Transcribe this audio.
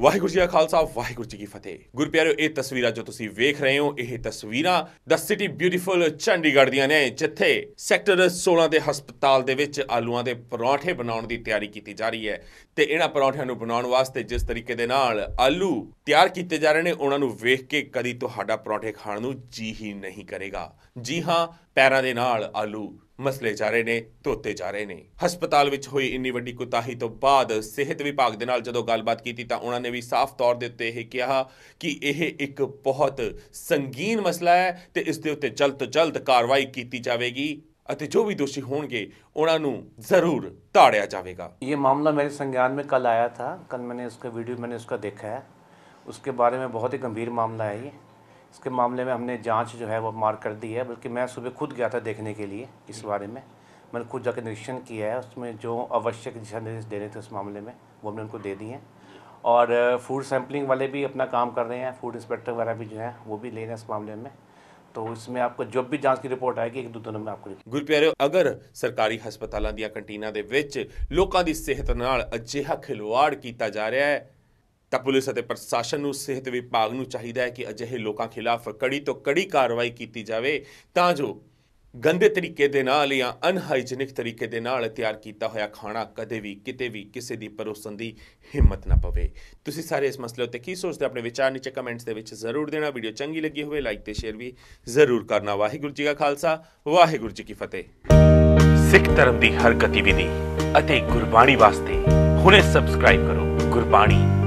ਵਾਹਿਗੁਰੂ ਜੀ ਕਾ ਖਾਲਸਾ, ਵਾਹਿਗੁਰੂ ਜੀ ਕੀ ਫਤਿਹ। ਗੁਰਪਿਆਰਿਓ ਇਹ ਤਸਵੀਰਾਂ ਜੋ ਤੁਸੀਂ ਵੇਖ ਰਹੇ ਹੋ, ਇਹ ਤਸਵੀਰਾਂ ਦ ਸਿਟੀ ਬਿਊਟੀਫੁਲ ਚੰਡੀਗੜ੍ਹ ਦੀਆਂ ਨੇ, ਜਿੱਥੇ ਸੈਕਟਰ 16 ਦੇ ਹਸਪਤਾਲ ਦੇ ਵਿੱਚ ਆਲੂਆਂ ਦੇ ਪਰੌਂਠੇ ਬਣਾਉਣ ਦੀ ਤਿਆਰੀ ਕੀਤੀ ਜਾ ਰਹੀ ਹੈ। ਤੇ ਇਹਨਾਂ ਪਰੌਂਠਿਆਂ ਨੂੰ ਬਣਾਉਣ ਵਾਸਤੇ ਜਿਸ ਤਰੀਕੇ ਦੇ ਨਾਲ ਆਲੂ ਤਿਆਰ ਕੀਤੇ ਜਾ ਰਹੇ ਨੇ, ਉਹਨਾਂ ਨੂੰ ਵੇਖ ਕੇ ਕਦੀ ਤੁਹਾਡਾ ਪਰੌਂਠੇ ਖਾਣ ਨੂੰ ਜੀ ਹੀ ਨਹੀਂ ਕਰੇਗਾ। ਜੀ ਹਾਂ, ਪੈਰਾਂ ਦੇ ਨਾਲ ਆਲੂ ਮਸਲੇ ਜਾ ਰਹੇ ਨੇ ਧੋਤੇ ਜਾ ਰਹੇ ਨੇ ਹਸਪਤਾਲ ਵਿੱਚ ਹੋਈ ਇੰਨੀ ਵੱਡੀ ਕੁਤਾਹੀ ਤੋਂ ਬਾਅਦ ਸਿਹਤ ਵਿਭਾਗ ਦੇ ਨਾਲ ਜਦੋਂ ਗੱਲਬਾਤ ਕੀਤੀ ਤਾਂ ਉਹਨਾਂ ਨੇ ਵੀ ਸਾਫ਼ ਤੌਰ ਦੇ ਉੱਤੇ ਇਹ ਕਿਹਾ ਕਿ ਇਹ ਇੱਕ ਬਹੁਤ ਸੰਗੀਨ ਮਸਲਾ ਹੈ ਤੇ ਇਸ ਦੇ ਉੱਤੇ ਜਲਦ ਤੋਂ ਜਲਦ ਕਾਰਵਾਈ ਕੀਤੀ ਜਾਵੇਗੀ ਅਤੇ ਜੋ ਵੀ ਦੋਸ਼ੀ ਹੋਣਗੇ ਉਹਨਾਂ ਨੂੰ ਜ਼ਰੂਰ ਧਾੜਿਆ ਜਾਵੇਗਾ ये मामला मेरे संज्ञान में कल आया था कल मैंने उसका वीडियो मैंने उसका देखा है उसके बारे में बहुत ही गंभीर मामला है ये इसके मामले में हमने जांच जो है वो मार्क कर दी है बल्कि मैं सुबह खुद गया था देखने के लिए इस बारे में मैंने खुद जाकर निरीक्षण किया है उसमें जो आवश्यक दिशा निर्देश देने थे उस मामले में वो हमने उनको दे दिए हैं और फूड सैम्पलिंग वाले भी अपना काम कर रहे हैं फूड इंस्पेक्टर वगैरह भी जो है वो भी ले रहे हैं इस मामले में तो इसमें आपको जब भी जांच की रिपोर्ट आएगी एक दो दिनों में आपको ਗੁਰਪਿਆਰਿਓ ਅਗਰ ਸਰਕਾਰੀ ਹਸਪਤਾਲਾਂ ਦੀਆਂ ਕੰਟੀਨਾਂ ਦੇ ਵਿੱਚ ਲੋਕਾਂ ਦੀ ਸਿਹਤ ਨਾਲ ਅਜਿਹਾ ਖਿਲਵਾੜ ਕੀਤਾ ਜਾ ਰਿਹਾ ਹੈ ਤਾਂ ਪੁਲਿਸ ਅਤੇ ਪ੍ਰਸ਼ਾਸਨ ਨੂੰ ਸਿਹਤ ਵਿਭਾਗ ਨੂੰ ਚਾਹੀਦਾ ਹੈ ਕਿ ਅਜਿਹੇ ਲੋਕਾਂ ਖਿਲਾਫ ਕੜੀ ਤੋਂ ਕੜੀ ਕਾਰਵਾਈ ਕੀਤੀ ਜਾਵੇ, ਤਾਂ ਜੋ ਗੰਦੇ ਤਰੀਕੇ ਦੇ ਨਾਲ ਜਾਂ ਅਨਹਾਈਜੀਨਿਕ ਤਰੀਕੇ ਦੇ ਨਾਲ ਤਿਆਰ ਕੀਤਾ ਹੋਇਆ ਖਾਣਾ ਕਦੇ ਵੀ, ਕਿਤੇ ਵੀ ਕਿਸੇ ਦੀ ਪਰੋਸਣ ਦੀ ਹਿੰਮਤ ਨਾ ਪਵੇ। ਤੁਸੀਂ ਸਾਰੇ ਇਸ ਮਸਲੇ ਉੱਤੇ ਕੀ ਸੋਚਦੇ ਹੋ? ਆਪਣੇ ਵਿਚਾਰ ਨੀਚੇ ਕਮੈਂਟਸ ਦੇ ਵਿੱਚ ਜ਼ਰੂਰ ਦੇਣਾ। ਵੀਡੀਓ ਚੰਗੀ ਲੱਗੀ ਹੋਵੇ, ਲਾਈਕ ਤੇ ਸ਼ੇਅਰ ਵੀ ਜ਼ਰੂਰ ਕਰਨਾ। ਵਾਹਿਗੁਰੂ ਜੀ ਕਾ ਖਾਲਸਾ, ਵਾਹਿਗੁਰੂ ਜੀ ਕੀ ਫਤਿਹ। ਸਿੱਖ ਧਰਮ ਦੀ ਹਰ ਗਤੀਵਿਧੀ ਅਤੇ ਗੁਰਬਾਣੀ ਵਾਸਤੇ ਹੁਣੇ ਸਬਸਕ੍ਰਾਈਬ ਕਰੋ ਗੁਰਬਾਣੀ